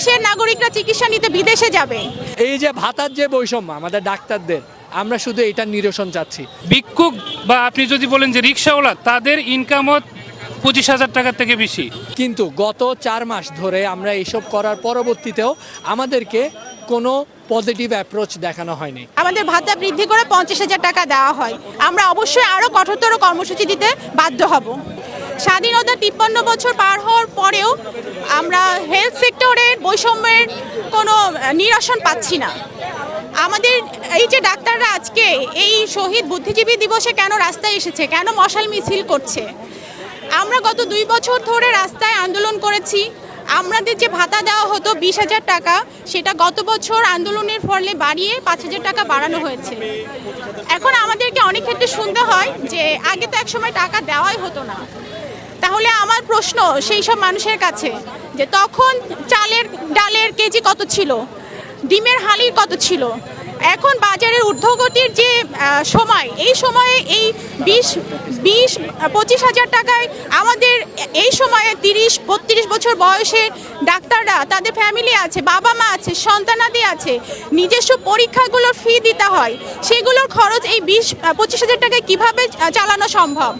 বাংলাদেশের নাগরিকরা চিকিৎসা নিতে বিদেশে যাবে। এই যে ভাতার যে বৈষম্য আমাদের ডাক্তারদের আমরা শুধু এটা নিরসন চাচ্ছি। ভিক্ষুক বা আপনি যদি বলেন যে রিক্সাওয়ালা তাদের ইনকামও পঁচিশ হাজার টাকার থেকে বেশি। কিন্তু গত চার মাস ধরে আমরা এইসব করার পরবর্তীতেও আমাদেরকে কোনো পজিটিভ অ্যাপ্রোচ দেখানো হয়নি। আমাদের ভাতা বৃদ্ধি করে পঞ্চাশ হাজার টাকা দেওয়া হয়। আমরা অবশ্যই আরও কঠোরতর কর্মসূচি দিতে বাধ্য হব। স্বাধীনতা তিপ্পান্ন বছর পার হওয়ার পরেও আমরা হেলথ সেক্টরের বৈষম্যের কোনো নিরসন পাচ্ছি না। আমাদের এই যে ডাক্তাররা আজকে এই শহীদ বুদ্ধিজীবী দিবসে কেন রাস্তায় এসেছে? কেন মশাল মিছিল করছে? আমরা গত দুই বছর ধরে রাস্তায় আন্দোলন করেছি। আমাদের যে ভাতা দেওয়া হতো বিশ হাজার টাকা, সেটা গত বছর আন্দোলনের ফলে বাড়িয়ে পাঁচ হাজার টাকা বাড়ানো হয়েছে। এখন আমাদেরকে অনেক ক্ষেত্রে শুনতে হয় যে আগে তো একসময় টাকা দেওয়াই হতো না। তাহলে আমার প্রশ্ন সেই সব মানুষের কাছে যে তখন চালের ডালের কেজি কত ছিল? ডিমের হালির কত ছিল? এখন বাজারের ঊর্ধ্বগতির যে সময়, এই সময়ে এই বিশ বিশ, পঁচিশ হাজার টাকায় আমাদের এই সময়ে তিরিশ, বত্রিশ বছর বয়সে ডাক্তাররা, তাদের ফ্যামিলি আছে, বাবা মা আছে, সন্তানাদি আছে, নিজস্ব পরীক্ষাগুলোর ফি দিতে হয়, সেগুলোর খরচ এই বিশ পঁচিশ হাজার টাকায় কীভাবে চালানো সম্ভব?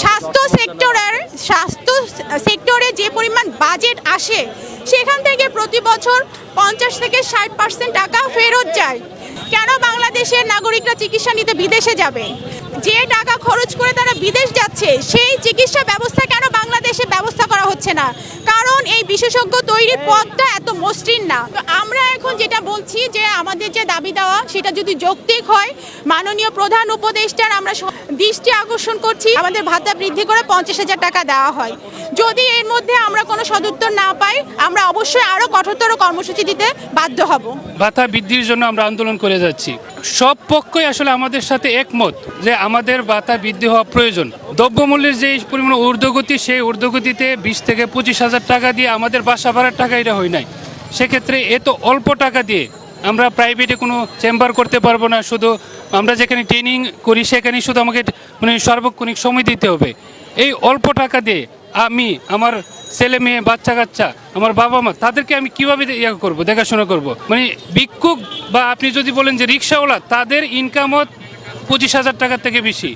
স্বাস্থ্য সেক্টরের, স্বাস্থ্য সেক্টরে যে পরিমাণ বাজেট আসে, সেখান থেকে প্রতি বছর পঞ্চাশ থেকে ষাট পার্সেন্ট টাকা ফেরত যায়। কেন বাংলাদেশের নাগরিকরা চিকিৎসা নিতে বিদেশে যাবে? যে টাকা খরচ করে তারা বিদেশ যাচ্ছে সেই চিকিৎসা ব্যবস্থা কেন বাংলাদেশে ব্যবস্থা করা হচ্ছে না? কারণ এই বিশেষজ্ঞ তৈরির পথটা এত মসৃণ না। তো আমরা এখন যেটা বলছি যে আমাদের যে দাবি দেওয়া সেটা যদি যৌক্তিক হয় মাননীয় প্রধান উপদেষ্টার আমরা দৃষ্টি আকর্ষণ করছি আমাদের ভাতা বৃদ্ধি করে পঞ্চাশ হাজার টাকা দেওয়া হয়। যদি এর মধ্যে আমরা কোনো সদুত্তর না পাই আমরা অবশ্যই আরও কঠোরতর কর্মসূচি দিতে বাধ্য হব। ভাতা বৃদ্ধির জন্য আমরা আন্দোলন করে যাচ্ছি। সব পক্ষই আসলে আমাদের সাথে একমত যে আমাদের ভাতা বৃদ্ধি হওয়া প্রয়োজন। দ্রব্যমূল্যের যে পরিমাণ ঊর্ধ্বগতি, সেই ঊর্ধ্বগতিতে বিশ থেকে পঁচিশ হাজার টাকা দিয়ে আমাদের বাসা ভাড়ার টাকা এটা হয় নাই। সেক্ষেত্রে এত অল্প টাকা দিয়ে আমরা প্রাইভেটে কোনো চেম্বার করতে পারব না, শুধু আমরা যেখানে ট্রেনিং করি সেখানে শুধু আমাকে মানে সার্বক্ষণিক সময় দিতে হবে। এই অল্প টাকা দিয়ে আমি, আমার ছেলে মেয়ে, বাচ্চা কাচ্চা, আমার বাবা মা, তাদেরকে আমি কীভাবে ইয়ে করব, দেখাশোনা করব? মানে ভিক্ষুক বা আপনি যদি বলেন যে রিক্সাওয়ালা, তাদের ইনকামও পঁচিশ হাজার টাকার থেকে বেশি।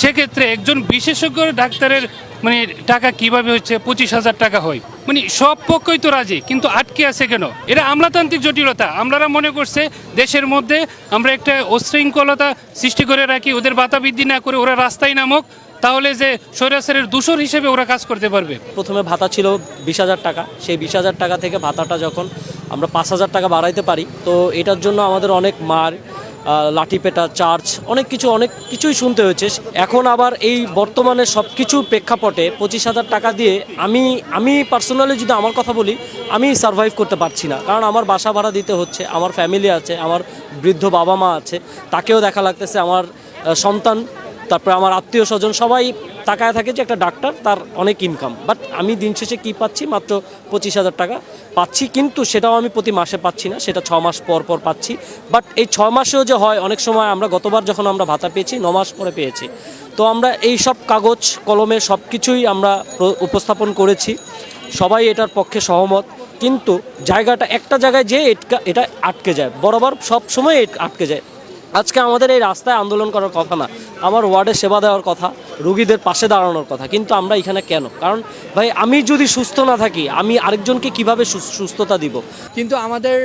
সেক্ষেত্রে একজন বিশেষজ্ঞ ডাক্তারের মানে টাকা কীভাবে হচ্ছে, পঁচিশ হাজার টাকা হয়। মানে সব পক্ষই তো রাজি, কিন্তু আটকে আছে কেন? এটা আমলাতান্ত্রিক জটিলতা। আমলারা মনে করছে, দেশের মধ্যে আমরা একটা অশৃঙ্খলতা সৃষ্টি করে রাখি, ওদের বাতা বৃদ্ধি না করে ওরা রাস্তায় নামক, তাহলে যে স্বৈরাচারের দূষর হিসেবে ওরা কাজ করতে পারবে। প্রথমে ভাতা ছিল বিশ হাজার টাকা। সেই বিশ হাজার টাকা থেকে ভাতাটা যখন আমরা পাঁচ হাজার টাকা বাড়াইতে পারি, তো এটার জন্য আমাদের অনেক মার লাঠিপেটা চার্চ অনেক কিছু, অনেক কিছুই শুনতে হয়েছে। এখন আবার এই বর্তমানে সব কিছুর প্রেক্ষাপটে পঁচিশ হাজার টাকা দিয়ে আমি আমি পার্সোনালি যদি আমার কথা বলি, আমি সার্ভাইভ করতে পারছি না। কারণ আমার বাসা ভাড়া দিতে হচ্ছে, আমার ফ্যামিলি আছে, আমার বৃদ্ধ বাবা মা আছে, তাকেও দেখা লাগতেছে, আমার সন্তান তারপরে আমার আত্মীয় স্বজন সবাই তাকায় থাকে যে একটা ডাক্তার, তার অনেক ইনকাম বাট আমি দিন শেষে কী পাচ্ছি? মাত্র পঁচিশ হাজার টাকা পাচ্ছি, কিন্তু সেটাও আমি প্রতি মাসে পাচ্ছি না, সেটা ছ মাস পর পর পাচ্ছি। বাট এই ছ মাসেও যে হয়, অনেক সময় আমরা গতবার যখন আমরা ভাতা পেয়েছি, ন মাস পরে পেয়েছি। তো আমরা এই সব কাগজ, কলমে সব কিছুই আমরা উপস্থাপন করেছি। সবাই এটার পক্ষে সহমত। কিন্তু জায়গাটা একটা জায়গায় যে এটা আটকে যায়। বরাবর সব সময় আটকে যায়। আজকে আমাদের এই রাস্তায় আন্দোলন করার কথা না, আমার ওয়ার্ডে সেবা দেওয়ার কথা, রুগীদের পাশে দাঁড়ানোর কথা, কিন্তু আমরা এখানে কেন? কারণ ভাই, আমি যদি সুস্থ না থাকি, আমি আরেকজনকে কীভাবে সুস্থতা দিব? কিন্তু আমাদের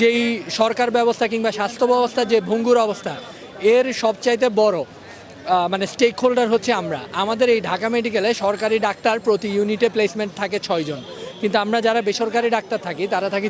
যেই সরকার ব্যবস্থা কিংবা স্বাস্থ্য ব্যবস্থা, যে ভঙ্গুর অবস্থা, এর সবচাইতে বড় মানে স্টেক হোল্ডার হচ্ছে আমরা। আমাদের এই ঢাকা মেডিকেলে সরকারি ডাক্তার প্রতি ইউনিটে প্লেসমেন্ট থাকে ছয়জন। কিন্তু আমরা যারা বেসরকারি ডাক্তার থাকি, তারা থাকি